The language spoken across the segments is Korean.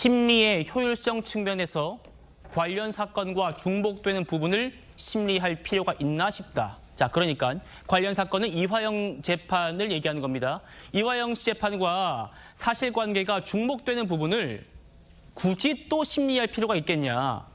심리의 효율성 측면에서 관련 사건과 중복되는 부분을 심리할 필요가 있나 싶다. 자, 그러니까 관련 사건은 이화영 재판을 얘기하는 겁니다. 이화영 씨 재판과 사실관계가 중복되는 부분을 굳이 또 심리할 필요가 있겠냐.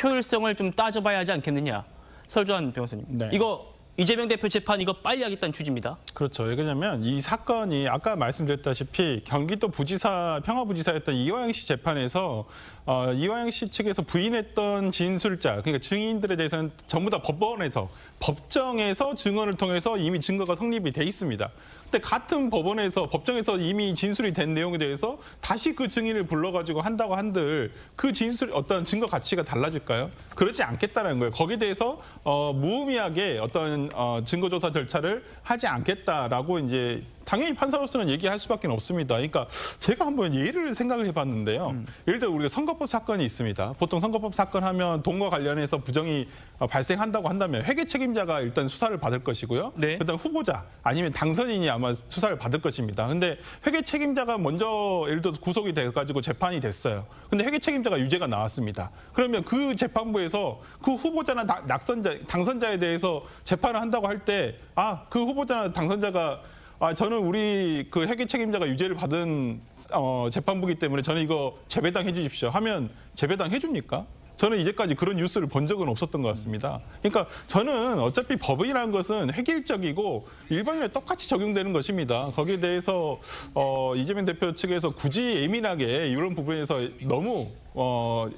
효율성을 좀 따져봐야 하지 않겠느냐. 설주한 변호사님. 네. 이거 이재명 대표 재판 이거 빨리 하겠다는 취지입니다. 그렇죠. 왜냐하면 이 사건이 아까 말씀드렸다시피 경기도 부지사 평화부지사였던 이화영 씨 재판에서 어, 이화영 씨 측에서 부인했던 진술자 그러니까 증인들에 대해서는 전부 다 법원에서 법정에서 증언을 통해서 이미 증거가 성립이 돼 있습니다. 근데 같은 법원에서 법정에서 이미 진술이 된 내용에 대해서 다시 그 증인을 불러가지고 한다고 한들 그 진술 어떤 증거 가치가 달라질까요? 그렇지 않겠다는 거예요. 거기에 대해서 어, 무의미하게 어떤 어, 증거조사 절차를 하지 않겠다라고 이제 당연히 판사로서는 얘기할 수밖에 없습니다. 그러니까 제가 한번 예를 생각을 해봤는데요. 예를 들어 우리가 선거법 사건이 있습니다. 보통 선거법 사건 하면 돈과 관련해서 부정이 어, 발생한다고 한다면 회계 책임자가 일단 수사를 받을 것이고요. 네. 그다음 후보자 아니면 당선인이 아마 수사를 받을 것입니다. 근데 회계 책임자가 먼저 예를 들어서 구속이 돼 가지고 재판이 됐어요. 근데 회계 책임자가 유죄가 나왔습니다. 그러면 그 재판부에서 그 후보자나 나- 낙선자 당선자에 대해서 재판을 한다고 할 때 아, 그 후보자나 당선자가 아, 저는 우리 그 회계 책임자가 유죄를 받은 어, 재판부기 때문에 저는 이거 재배당해 주십시오 하면 재배당해 줍니까? 저는 이제까지 그런 뉴스를 본 적은 없었던 것 같습니다. 그러니까 저는 어차피 법이라는 것은 획일적이고 일반인에 똑같이 적용되는 것입니다. 거기에 대해서 어, 이재명 대표 측에서 굳이 예민하게 이런 부분에서 너무 어,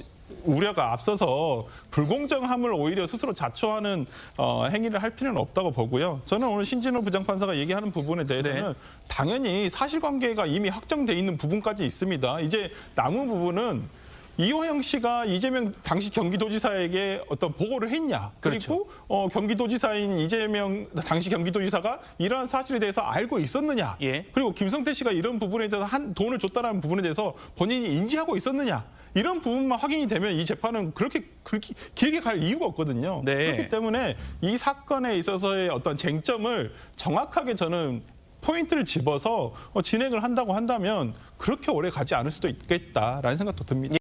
우려가 앞서서 불공정함을 오히려 스스로 자초하는 어, 행위를 할 필요는 없다고 보고요. 저는 오늘 신진호 부장판사가 얘기하는 부분에 대해서는 네. 당연히 사실관계가 이미 확정돼 있는 부분까지 있습니다. 이제 남은 부분은 이호영 씨가 이재명 당시 경기도지사에게 어떤 보고를 했냐 그렇죠. 그리고 어, 경기도지사인 이재명 당시 경기도지사가 이러한 사실에 대해서 알고 있었느냐 예. 그리고 김성태 씨가 이런 부분에 대해서 한 돈을 줬다는 부분에 대해서 본인이 인지하고 있었느냐 이런 부분만 확인이 되면 이 재판은 그렇게, 그렇게 길게 갈 이유가 없거든요. 네. 그렇기 때문에 이 사건에 있어서의 어떤 쟁점을 정확하게 저는 포인트를 집어서 어, 진행을 한다고 한다면 그렇게 오래 가지 않을 수도 있겠다라는 생각도 듭니다.